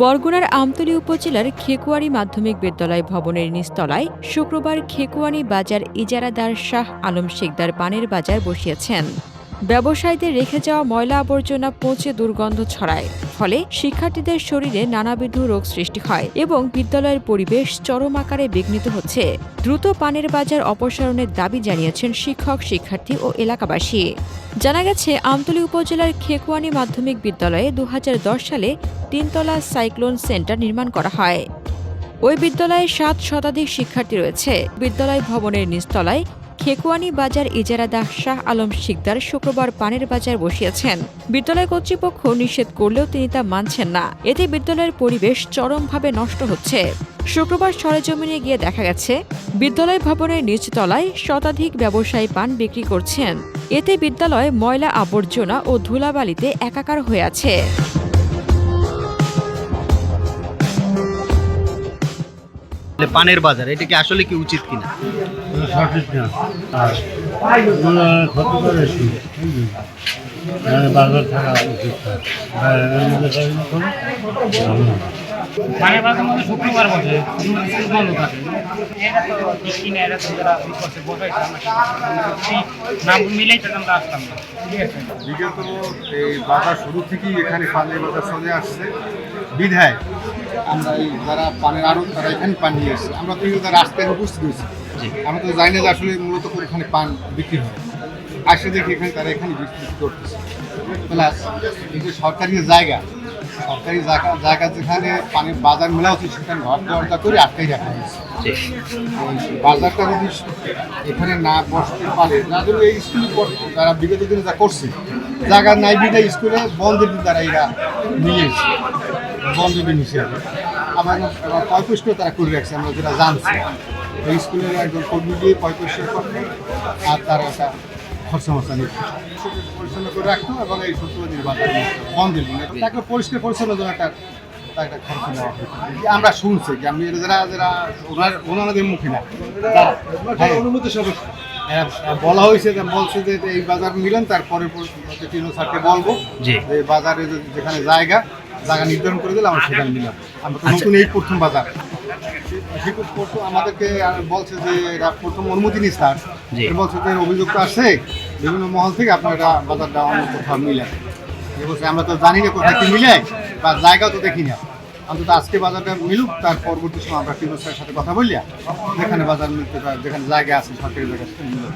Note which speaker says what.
Speaker 1: বরগুনার আমতলী উপজেলার খেকুয়ারি মাধ্যমিক বিদ্যালয় ভবনের নিচতলায় শুক্রবার খেকুয়ানি বাজার ইজারাদার শাহ আলম শেখদার পানের বাজার বসিয়েছেন। ব্যবসায়ীদের রেখে যাওয়া ময়লা আবর্জনা পচে দুর্গন্ধ ছড়ায়। ফলে শিক্ষার্থীদের শরীরে নানাবিধ রোগ সৃষ্টি হয় এবং বিদ্যালয়ের পরিবেশ চরম আকারে বিঘ্নিত হচ্ছে। দ্রুত পানের বাজার অপসারণের দাবি জানিয়েছেন শিক্ষক, শিক্ষার্থী ও এলাকাবাসী। জানা গেছে, আমতলী উপজেলার খেকুয়ানি মাধ্যমিক বিদ্যালয়ে দু হাজার দশ সালে তিনতলা সাইক্লোন সেন্টার নির্মাণ করা হয়। ওই বিদ্যালয়ে সাত শতাধিক শিক্ষার্থী রয়েছে। বিদ্যালয় ভবনের নিচতলায় খেকুয়ানি বাজার ইজারাদার শাহ আলম শিকদার শুক্রবার পানের বাজার বসিয়েছেন। বিদ্যালয় কর্তৃপক্ষ নিষেধ করলেও তিনি তা মানছেন না। এতে বিদ্যালয়ের পরিবেশ চরমভাবে নষ্ট হচ্ছে। শুক্রবার সরেজমিনে গিয়ে দেখা গেছে, বিদ্যালয় ভবনের নিচতলায় শতাধিক ব্যবসায়ী পান বিক্রি করছেন। এতে বিদ্যালয় ময়লা আবর্জনা ও ধুলাবালিতে একাকার হয়ে আছে।
Speaker 2: পানের বাজার এটা কি আসলে কি উচিত কিনা?
Speaker 3: সঠিক না। আর ক্ষতি করে মানে বাজার থাকা উচিত না। মধ্যে।
Speaker 4: মানে মাঝে মধ্যে শুক্রবার বসে বন্ধ থাকে। এরা তো কিনে এরা তো যারা ই করছে বসাইছে আমরা কি নাম মিলেই তো আমরা আসতাম না।
Speaker 5: বিগত এই বাজার শুরু থেকেই এখানে পানের বাজার চলে আসছে। বিধায় আমরা এই যারা পানের আড়ত তারা এখানে পান নিয়ে এসেছে আমরা তো রাস্তায় উপস্থিত হয়েছি। আমরা তো জানি না যে আসলে মূলত করে এখানে পান বিক্রি হয়। আসলে দেখি এখানে তারা এখানে বিক্রি করতেছে। প্লাস এই যে সরকারি জায়গা সরকারি জায়গা জায়গা যেখানে পানির বাজার মেলা হচ্ছে সেখানে ঘর দরজা করে আটকাই রাখা হয়েছে। বাজারটা যদি এখানে না বসতে পারে যাদের এই স্কুল যারা বিগত দিনে যা করছে জায়গা নাই বিটা স্কুলে বন্ধের দিন তারা এরা নিয়েছে দিন হিসেবে আবার আবার পয় তারা করে রাখছে আমরা যেটা জানছি এই স্কুলের একজন কর্মী দিয়ে আর তারা একটা পরিচ্ছন্ন করে তাকে পরিষ্কার একটা একটা খরচ আমরা শুনছি যে আমি যারা যারা মুখে না বলা হয়েছে বলছে যে এই বাজার মিলেন তারপরে বলব। যে বাজারে যেখানে জায়গা জায়গা নির্ধারণ করে দিলে আমরা সেখানে নিলাম। আমরা তো নতুন এই প্রথম বাজার। আমাদেরকে বলছে যে এরা প্রথম অনুমতি নিস স্যার বলছে যে অভিযুক্ত আসছে বিভিন্ন মহল থেকে আপনারা বাজারটা অন্য কোথাও মিলেন এ বলছে আমরা তো জানি না কোথায় কি মিলে বা জায়গা তো দেখি না। অন্তত আজকে বাজারটা মিলুক তার পরবর্তী সময় আমরা স্যারের সাথে কথা বলিয়া যেখানে বাজার মিলতে পারে যেখানে জায়গা আছে সরকারি জায়গা সেখানে মিলুক